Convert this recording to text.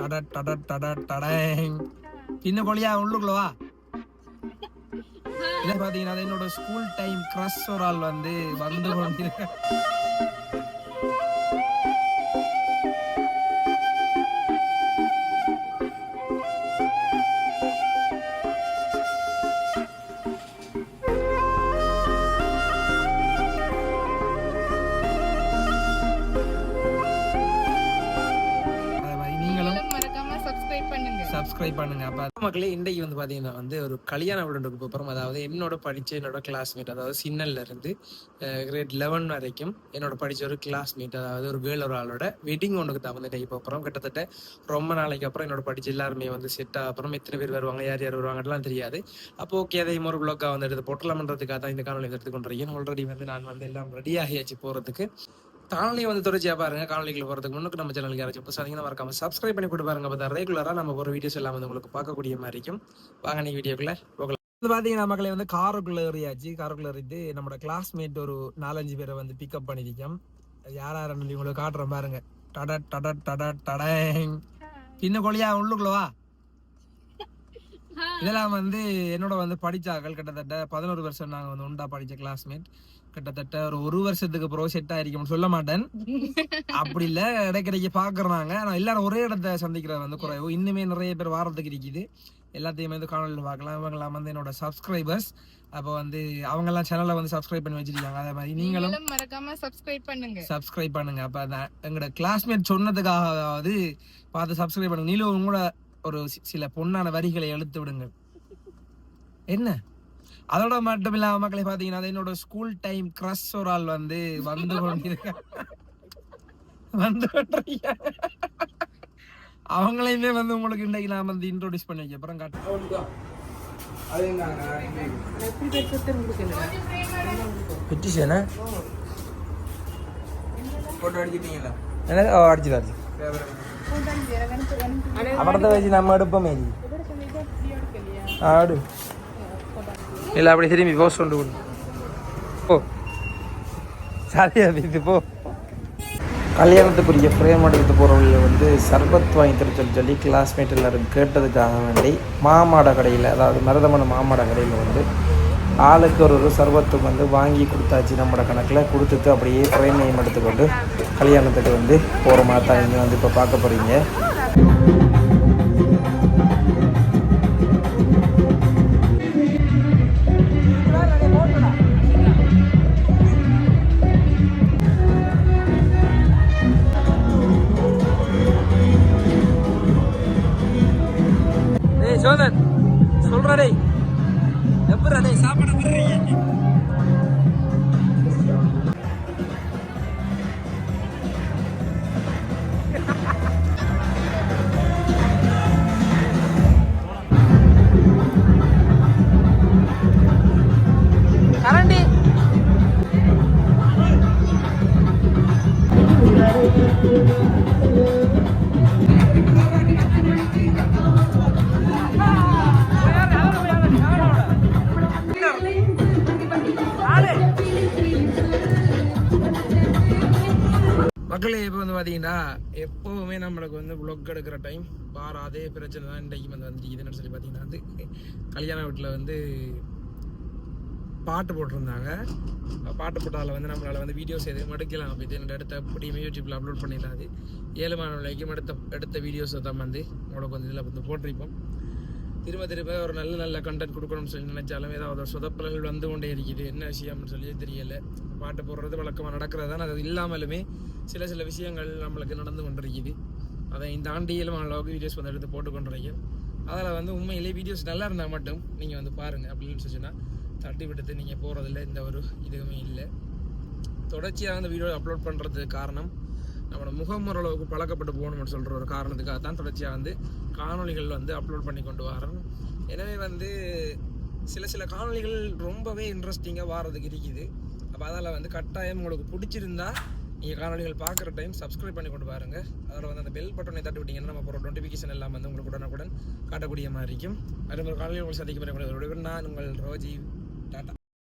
டட டட டட டடேங். சின்ன கோழியா உள்ளுக்குள்ள வா. இதை பாத்தீங்கன்னா அது என்னோட ஸ்கூல் டைம் க்ரஷ் ஒரு ஆள் வந்து வந்து கொண்டிருக்க சப்ஸ்கிரைப் பண்ணுங்க. அப்போ மக்களே இன்றைக்கு வந்து பார்த்தீங்கன்னா வந்து ஒரு கல்யாண விடுக்கு அப்புறம் அதாவது என்னோட படித்த என்னோட கிளாஸ்மேட் அதாவது சின்னல்ல இருந்து கிரேட் லெவன் வரைக்கும் என்னோட படித்த ஒரு கிளாஸ்மேட் அதாவது ஒரு வேல் ஒரு ஆளோட வெட்டிங் ஒன்றுக்கு தான் வந்து டைப் அப்புறம் கிட்டத்தட்ட ரொம்ப நாளைக்கு அப்புறம் என்னோட படித்த எல்லாருமே வந்து செட் அப்புறம் எத்தனை பேர் வருவாங்க யார் யார் வருவாங்கலாம் தெரியாது. அப்போ ஓகே அதே ஒரு பிளாக்காக வந்து எடுத்து போட்டலாம்ன்றதுக்காக தான் இந்த காணொலி எடுத்து கொண்டிருக்கேன். ஆல்ரெடி வந்து நான் வந்து எல்லாம் ரெடி ஆகியாச்சு போகிறதுக்கு காணொலி வந்து தொடர்ச்சியா பாருங்க. காணொலிக்குள்ள போறதுக்கு முன்னுக்கு நம்ம சேனலுக்கு யாராச்சும் புதுசாக மறக்காம சப்ஸ்கிரைப் பண்ணி போட்டு பாருங்க. அப்போ ரெகுலரா நம்ம ஒரு வீடியோஸ் எல்லாம் வந்து உங்களுக்கு பார்க்கக்கூடிய மாதிரி இருக்கும். வாங்க நீ வீடியோக்குள்ள போகலாம். வந்து பாத்தீங்கன்னா மக்களே வந்து காருக்குள்ள ஏறியாச்சு. காருக்குள்ள ஏறிட்டு நம்மளோட கிளாஸ்மேட் ஒரு நாலஞ்சு பேரை வந்து பிக்கப் பண்ணிருக்கோம். யார் யாருன்னு உங்களுக்கு காட்டுறேன் பாருங்க. டட டட டட டடேங் சின்ன கோழியா உள்ளுக்குள்ள வா. இதெல்லாம் வந்து என்னோட வந்து படிச்சாக்கள் கிட்டத்தட்ட பதினோரு வருஷம் நாங்க வந்து உண்டா படிச்ச கிளாஸ்மேட் கிட்டத்தட்ட ஒரு ஒரு வருஷத்துக்கு ப்ரோ செட் ஆயிருக்கும்னு சொல்ல மாட்டேன். அப்படி இல்ல இடைக்கிடைக்கு பாக்குறாங்க ஆனா எல்லாரும் ஒரே இடத்த சந்திக்கிறது வந்து குறைவு. இன்னுமே நிறைய பேர் வாரத்துக்கு இருக்குது. எல்லாத்தையுமே வந்து காணொலியில் பார்க்கலாம். இவங்கெல்லாம் வந்து என்னோட சப்ஸ்கிரைபர்ஸ் அப்போ வந்து அவங்க எல்லாம் சேனலை வந்து சப்ஸ்கிரைப் பண்ணி வச்சிருக்காங்க. அதே மாதிரி நீங்களும் மறக்காம சப்ஸ்கிரைப் பண்ணுங்க. சப்ஸ்கிரைப் பண்ணுங்க. அப்ப எங்களோட கிளாஸ்மேட் சொன்னதுக்காகவாவது பார்த்து சப்ஸ்கிரைப் பண்ணுங்க. நீங்களும் உங்களோட ஒரு சில பொன்னான வரிகளை எழுத்து விடுங்க என்ன? அதோட மட்டும் இல்லாம மக்களை பாத்தீங்கன்னா அது என்னோட ஸ்கூல் டைம் க்ரஷ் ஒரு ஆள் வந்து வந்து கொண்டிருக்க வந்து அவங்களையுமே வந்து உங்களுக்கு இன்னைக்கு நான் வந்து இன்ட்ரோடியூஸ் பண்ணி வைக்க அப்புறம் காட்டு. பெட்டிஷனா போட்டோ அடிச்சிட்டீங்களா எனக்கு அடிச்சு அடிச்சு അവിടത്തെ വെച്ച് നമ്മ എടുപ്പമേ ആട് ഇല്ല അവിടെ തിരുമ്പി പോസ്റ്റ് കൊണ്ട് കൊടു ஓ சாரியா இது போ கல்யாணத்துக்குரிய ஃப்ரேம் எடுத்து போகிறவங்க வந்து சர்பத் வாங்கி தர சொல்லி சொல்லி கிளாஸ்மேட் எல்லாரும் கேட்டதுக்காக வேண்டி மாமாட கடையில் அதாவது மருதமன மாமாட கடையில் வந்து ஆளுக்கு ஒரு ஒரு வந்து வாங்கி கொடுத்தாச்சு நம்மளோட கணக்கில். கொடுத்துட்டு அப்படியே ஃப்ரேமையும் எடுத்துக்கொண்டு கல்யாணத்துக்கு வந்து போகிற மாதிரி தான் இங்கே வந்து இப்போ பார்க்க போகிறீங்க சோதன் சொல்றா எப்படா டேய் சாப்பாடு மக்களே இப்போ வந்து பார்த்தீங்கன்னா எப்போவுமே நம்மளுக்கு வந்து ப்ளொக் எடுக்கிற டைம் பார் அதே பிரச்சனை தான் இன்றைக்கு வந்து வந்துருக்குதுன்னு சொல்லி பார்த்தீங்கன்னா வந்து கல்யாண வீட்டில் வந்து பாட்டு போட்டிருந்தாங்க. பாட்டு போட்டால வந்து நம்மளால் வந்து வீடியோஸ் எதுவும் எடுக்கலாம். அப்போ இது எடுத்த அடுத்த எப்படியுமே அப்லோட் பண்ணிடாது ஏழு மாணவர்களுக்கும் எடுத்த எடுத்த வீடியோஸை தான் வந்து உங்களுக்கு வந்து இதில் வந்து போட்டிருப்போம். திரும்ப திரும்ப ஒரு நல்ல நல்ல கண்டென்ட் கொடுக்கணும்னு சொல்லி நினைச்சாலும் ஏதாவது ஒரு சொதப்பல்கள் வந்து கொண்டே இருக்குது. என்ன விஷயம்னு சொல்லி தெரியல. பாட்டு போடுறது வழக்கமாக நடக்கிறது தான். அது இல்லாமலுமே சில சில விஷயங்கள் நம்மளுக்கு நடந்து கொண்டிருக்குது. அதை இந்த ஆண்டியிலும் அளவுக்கு வீடியோஸ் வந்து எடுத்து போட்டு கொண்டிருக்கேன். அதில் வந்து உண்மையிலே வீடியோஸ் நல்லா இருந்தால் மட்டும் நீங்கள் வந்து பாருங்கள் அப்படின்னு சொல்லிச்சுன்னா தட்டி விட்டுட்டு நீங்கள் போகிறதில்ல எந்த ஒரு இதுவுமே இல்லை. தொடர்ச்சியாக அந்த வீடியோ அப்லோட் பண்ணுறதுக்கு காரணம் நம்மளோட முகம் ஓரளவுக்கு பழக்கப்பட்டு போகணும்னு சொல்கிற ஒரு காரணத்துக்காக தான் தொடர்ச்சியாக வந்து காணொளிகள் வந்து அப்லோட் பண்ணி கொண்டு வரேன் எனவே வந்து சில சில காணொளிகள் ரொம்பவே இன்ட்ரெஸ்டிங்காக வாரதுக்கு இருக்குது. அப்போ அதில் வந்து கட்டாயம் உங்களுக்கு பிடிச்சிருந்தா நீங்கள் காணொளிகள் பார்க்குற டைம் சப்ஸ்கிரைப் பண்ணி கொண்டு பாருங்கள் அதில் வந்து அந்த பெல் பட்டனை தட்டி விட்டிங்கன்னா நம்ம போகிற நோட்டிஃபிகேஷன் எல்லாம் வந்து உங்களுக்கு உடனுக்குடன் காட்டக்கூடிய மாதிரி இருக்கும். அது ஒரு காலையில் உங்களுக்கு சந்திக்க போகிறேன் நான் உங்கள் ரோஜி. டாட்டா